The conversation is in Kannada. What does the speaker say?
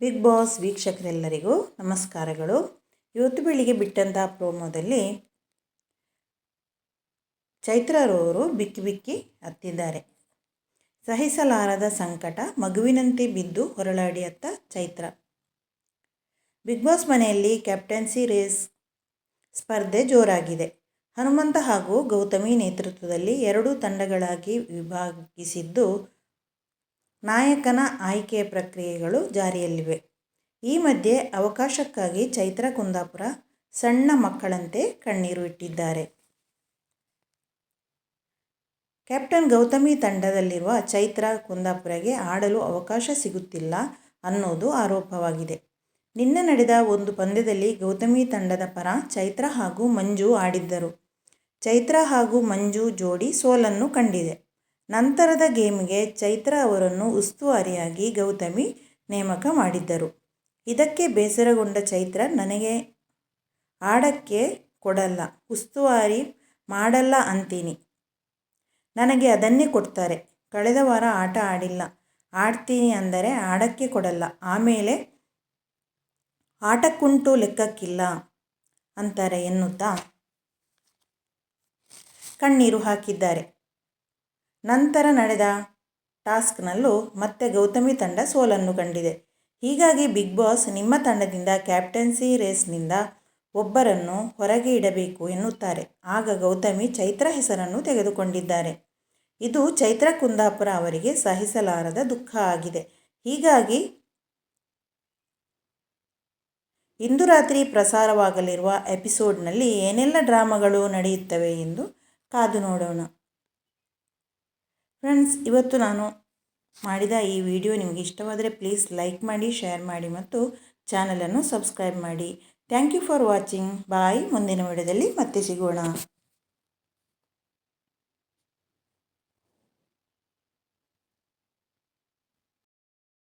ಬಿಗ್ ಬಾಸ್ ವೀಕ್ಷಕರೆಲ್ಲರಿಗೂ ನಮಸ್ಕಾರಗಳು. ಇವತ್ತು ಬೆಳಿಗ್ಗೆ ಬಿಟ್ಟಂಥ ಪ್ರೋಮೋದಲ್ಲಿ ಚೈತ್ರರವರು ಬಿಕ್ಕಿ ಬಿಕ್ಕಿ ಹತ್ತಿದ್ದಾರೆ. ಸಹಿಸಲಾರದ ಸಂಕಟ, ಮಗುವಿನಂತೆ ಬಿದ್ದು ಹೊರಳಾಡಿ ಅತ್ತ ಚೈತ್ರ. ಬಿಗ್ ಬಾಸ್ ಮನೆಯಲ್ಲಿ ಕ್ಯಾಪ್ಟನ್ಸಿ ರೇಸ್ ಸ್ಪರ್ಧೆ ಜೋರಾಗಿದೆ. ಹನುಮಂತ ಹಾಗೂ ಗೌತಮಿ ನೇತೃತ್ವದಲ್ಲಿ ಎರಡೂ ತಂಡಗಳಾಗಿ ವಿಭಾಗಿಸಿದ್ದು ನಾಯಕನ ಆಯ್ಕೆ ಪ್ರಕ್ರಿಯೆಗಳು ಜಾರಿಯಲ್ಲಿವೆ. ಈ ಮಧ್ಯೆ ಅವಕಾಶಕ್ಕಾಗಿ ಚೈತ್ರ ಕುಂದಾಪುರ ಸಣ್ಣ ಮಕ್ಕಳಂತೆ ಕಣ್ಣೀರು ಇಟ್ಟಿದ್ದಾರೆ. ಕ್ಯಾಪ್ಟನ್ ಗೌತಮಿ ತಂಡದಲ್ಲಿರುವ ಚೈತ್ರ ಕುಂದಾಪುರಗೆ ಆಡಲು ಅವಕಾಶ ಸಿಗುತ್ತಿಲ್ಲ ಅನ್ನೋದು ಆರೋಪವಾಗಿದೆ. ನಿನ್ನೆ ನಡೆದ ಒಂದು ಪಂದ್ಯದಲ್ಲಿ ಗೌತಮಿ ತಂಡದ ಪರ ಚೈತ್ರ ಹಾಗೂ ಮಂಜು ಆಡಿದ್ದರು. ಚೈತ್ರ ಹಾಗೂ ಮಂಜು ಜೋಡಿ ಸೋಲನ್ನು ಕಂಡಿದೆ. ನಂತರದ ಗೇಮ್ಗೆ ಚೈತ್ರ ಅವರನ್ನು ಉಸ್ತುವಾರಿಯಾಗಿ ಗೌತಮಿ ನೇಮಕ ಮಾಡಿದ್ದರು. ಇದಕ್ಕೆ ಬೇಸರಗೊಂಡ ಚೈತ್ರ, ನನಗೆ ಆಡಕ್ಕೆ ಕೊಡಲ್ಲ, ಉಸ್ತುವಾರಿ ಮಾಡಲ್ಲ ಅಂತೀನಿ. ನನಗೆ ಅದನ್ನೇ ಕೊಡ್ತಾರೆ. ಕಳೆದ ವಾರ ಆಟ ಆಡಿಲ್ಲ. ಆಡ್ತೀನಿ ಅಂದರೆ ಆಡಕ್ಕೆ ಕೊಡಲ್ಲ. ಆಮೇಲೆ ಆಟಕ್ಕುಂಟು ಲೆಕ್ಕಕ್ಕಿಲ್ಲ ಅಂತಾರೆ ಎನ್ನುತ್ತಾ ಕಣ್ಣೀರು ಹಾಕಿದ್ದಾರೆ. ನಂತರ ನಡೆದ ಟಾಸ್ಕ್ನಲ್ಲೂ ಮತ್ತೆ ಗೌತಮಿ ತಂಡ ಸೋಲನ್ನು ಕಂಡಿದೆ. ಹೀಗಾಗಿ ಬಿಗ್ ಬಾಸ್ ನಿಮ್ಮ ತಂಡದಿಂದ ಕ್ಯಾಪ್ಟನ್ಸಿ ರೇಸ್ನಿಂದ ಒಬ್ಬರನ್ನು ಹೊರಗೆ ಇಡಬೇಕು ಎನ್ನುತ್ತಾರೆ. ಆಗ ಗೌತಮಿ ಚೈತ್ರ ಹೆಸರನ್ನು ತೆಗೆದುಕೊಂಡಿದ್ದಾರೆ. ಇದು ಚೈತ್ರ ಕುಂದಾಪುರ ಅವರಿಗೆ ಸಹಿಸಲಾರದ ದುಃಖ ಆಗಿದೆ. ಹೀಗಾಗಿ ಇಂದು ರಾತ್ರಿ ಪ್ರಸಾರವಾಗಲಿರುವ ಎಪಿಸೋಡ್ನಲ್ಲಿ ಏನೆಲ್ಲ ಡ್ರಾಮಾಗಳು ನಡೆಯುತ್ತವೆ ಎಂದು ಕಾದು ನೋಡೋಣ. ಫ್ರೆಂಡ್ಸ್, ಇವತ್ತು ನಾನು ಮಾಡಿದ ಈ ವಿಡಿಯೋ ನಿಮಗೆ ಇಷ್ಟವಾದರೆ ಪ್ಲೀಸ್ ಲೈಕ್ ಮಾಡಿ ಶೇರ್ ಮಾಡಿ ಮತ್ತು ಚಾನಲನ್ನು ಸಬ್ಸ್ಕ್ರೈಬ್ ಮಾಡಿ. Thank you for watching bye ಮುಂದಿನ ವಿಡಿಯೋದಲ್ಲಿ ಮತ್ತೆ ಸಿಗೋಣ.